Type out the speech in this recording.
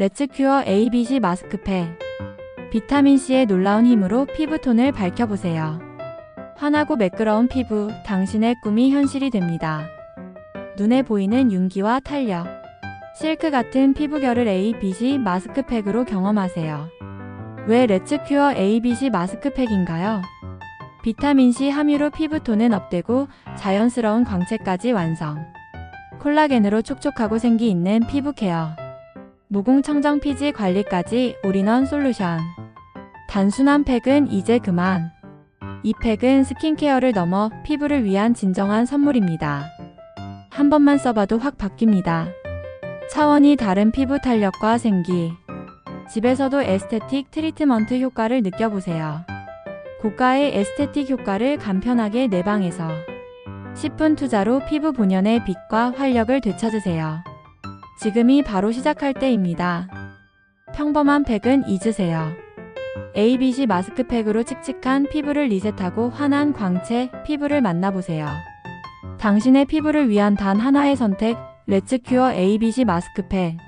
레츠 큐어 ABC 마스크팩. 비타민C의 놀라운 힘으로 피부톤을 밝혀보세요. 환하고 매끄러운 피부, 당신의 꿈이 현실이 됩니다. 눈에 보이는 윤기와 탄력. 실크 같은 피부결을 ABC 마스크팩으로 경험하세요. 왜 레츠 큐어 ABC 마스크팩인가요? 비타민C 함유로 피부톤은 업되고 자연스러운 광채까지 완성. 콜라겐으로 촉촉하고 생기 있는 피부 케어. 모공 청정 피지 관리까지 올인원 솔루션. 단순한 팩은 이제 그만. 이 팩은 스킨케어를 넘어 피부를 위한 진정한 선물입니다. 한 번만 써봐도 확 바뀝니다. 차원이 다른 피부 탄력과 생기. 집에서도 에스테틱 트리트먼트 효과를 느껴보세요. 고가의 에스테틱 효과를 간편하게 내 방에서 10분 투자로 피부 본연의 빛과 활력을 되찾으세요. 지금이 바로 시작할 때입니다. 평범한 팩은 잊으세요. ABC 마스크팩으로 칙칙한 피부를 리셋하고 환한 광채 피부를 만나보세요. 당신의 피부를 위한 단 하나의 선택, 레츠 큐어 ABC 마스크팩.